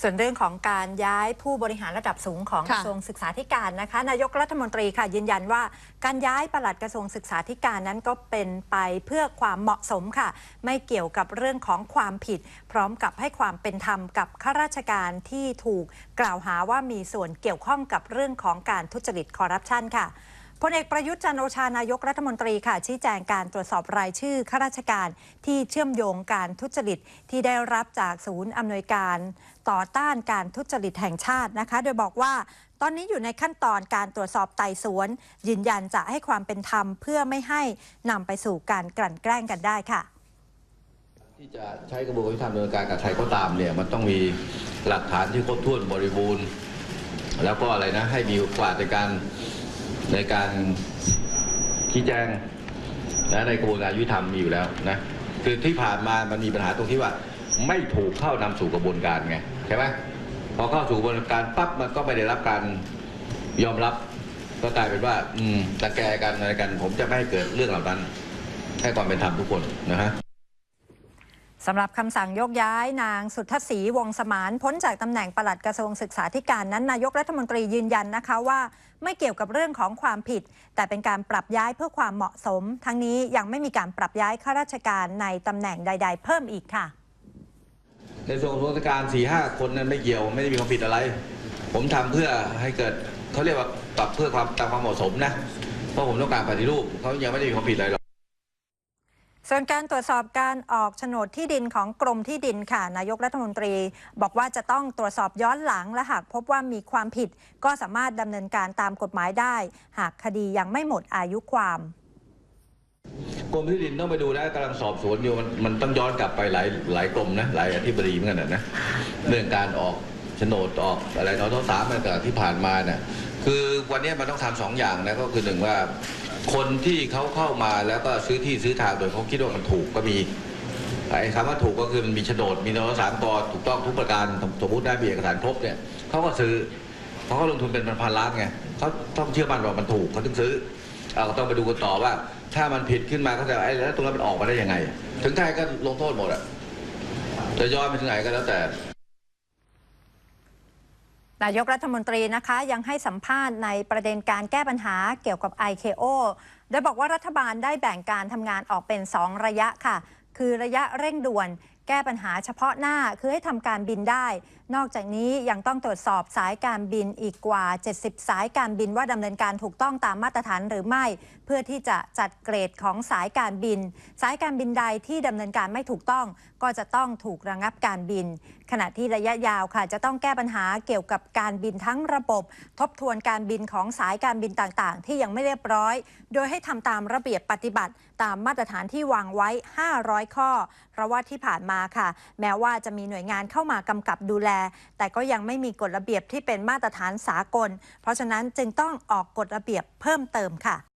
ส่วนเรื่องของการย้ายผู้บริหารระดับสูงของค่ะกระทรวงศึกษาธิการนะคะนายกรัฐมนตรีค่ะยืนยันว่า การย้ายปลัดกระทรวงศึกษาธิการนั้นก็เป็นไปเพื่อความเหมาะสมค่ะ ไม่เกี่ยวกับเรื่องของความผิด พร้อมกับให้ความเป็นธรรมกับข้าราชการที่ถูกกล่าวหาว่ามีส่วนเกี่ยวข้องกับเรื่องของการทุจริตคอร์รัปชันค่ะ พลเอกประยุทธ์จันโอชานายกรัฐมนตรีค่ะ ชี้แจงการตรวจสอบรายชื่อข้าราชการที่เชื่อมโยงการทุจริตที่ได้รับจากศูนย์อำนวยการต่อต้านการทุจริตแห่งชาตินะคะ โดยบอกว่าตอนนี้อยู่ในขั้นตอนการตรวจสอบไต่สวน ยืนยันจะให้ความเป็นธรรมเพื่อไม่ให้นำไปสู่การกลั่นแกล้งกันได้ค่ะ ที่จะใช้กระบวนการยุติธรรมดำเนินการกับใครก็ตามเนี่ยมันต้องมีหลักฐานที่ครบถ้วนบริบูรณ์ แล้วก็อะไรนะให้มีโอกาสในการ ในการชี้แจงนะในกระบวนการยุติธรรมมีอยู่แล้วนะคือที่ผ่านมามันมีปัญหาตรงที่ว่า ไม่ถูกเข้านำสู่กระบวนการไงใช่ไหมพอเข้าสู่กระบวนการปั๊บมันก็ไม่ได้รับการยอมรับก็กลายเป็นว่า อืมตะแกกันอะไรกัน ผมจะไม่ให้เกิดเรื่องเหล่านั้น ให้ความเป็นธรรมทุกคนนะฮะ สำหรับคำสั่งยกย้ายนางสุทธศรีวงสมานพ้นจากตำแหน่งปลัดกระทรวงศึกษาธิการนั้นนายกรัฐมนตรียืนยันนะคะว่า ไม่เกี่ยวกับเรื่องของความผิด แต่เป็นการปรับย้ายเพื่อความเหมาะสม ทั้งนี้ยังไม่มีการปรับย้ายข้าราชการในตำแหน่งใด ๆ เพิ่มอีกค่ะ ในส่วนของราชการสี่ห้าคนนั้นไม่เกี่ยวไม่ได้มีความผิดอะไร ผมทำเพื่อให้เกิดเขาเรียกว่าปรับเพื่อความตามความเหมาะสมนะเพราะผมต้องการปฏิรูปเขายังไม่ได้มีความผิดอะไรหรอก ส่วนการตรวจสอบการออกโฉนดที่ดินของกรมที่ดินค่ะ นายกรัฐมนตรี บอกว่าจะต้องตรวจสอบย้อนหลังและหากพบว่ามีความผิด ก็สามารถดำเนินการตามกฎหมายได้ หากคดียังไม่หมดอายุความกรมที่ดินต้องไปดูนะกำลังสอบสวนอยู่มันมันต้องย้อนกลับไปหลายหลายกรมนะหลายอธิบดีเหมือนกันนะเรื่องการออกโฉนดออกอะไรนอทสามอะไรต่างที่ผ่านมาเนี่ยคือวันนี้มันต้องทำสองอย่างนะก็คือหนึ่งว่า คนที่เขาเข้ามาแล้วก็ซื้อที่ซื้อทางโดยเขาคิดว่ามันถูกก็มีไอ้คำว่าถูกก็คือมันมีโฉนดมีนอทสามกอถูกต้องทุกประการสมมติได้มีเอกสารครบเนี่ยเขาก็ซื้อเพราะเขาลงทุนเป็นพันล้านไงเขาต้องเชื่อมั่นว่ามันถูกเขาถึงซื้อเราต้องไปดูกันต่อว่า ถ้ามันผิดขึ้นมาเขาจะไอ้แล้วตรงนั้นมันออกมาได้ยังไง ถึงใครก็ลงโทษหมดอะจะย้อนไปถึงไหนก็แล้วแต่ นายกรัฐมนตรีนะคะยังให้สัมภาษณ์ในประเด็นการแก้ปัญหาเกี่ยวกับ IKO โดยบอกว่ารัฐบาลได้แบ่งการทำงานออกเป็น 2 ระยะค่ะ คือระยะเร่งด่วน แก้ปัญหาเฉพาะหน้าคือให้ทำการบินได้ นอกจากนี้ยังต้องตรวจสอบสายการบินอีกกว่า 70 สายการบินว่าดำเนินการถูกต้องตามมาตรฐานหรือไม่ เพื่อที่จะจัดเกรดของสายการบิน สายการบินใดที่ดำเนินการไม่ถูกต้อง ก็จะต้องถูกระงับการบิน ขณะที่ระยะยาวค่ะ จะต้องแก้ปัญหาเกี่ยวกับการบินทั้งระบบ ทบทวนการบินของสายการบินต่างๆ ที่ยังไม่เรียบร้อย โดยให้ทำตามระเบียบปฏิบัติ ตามมาตรฐานที่วางไว้ 500 ข้อ เพราะว่าที่ผ่านมามาค่ะ แม้ว่าจะมีหน่วยงานเข้ามากำกับดูแล แต่ก็ยังไม่มีกฎระเบียบที่เป็นมาตรฐานสากล เพราะฉะนั้นจึงต้องออกกฎระเบียบเพิ่มเติมค่ะ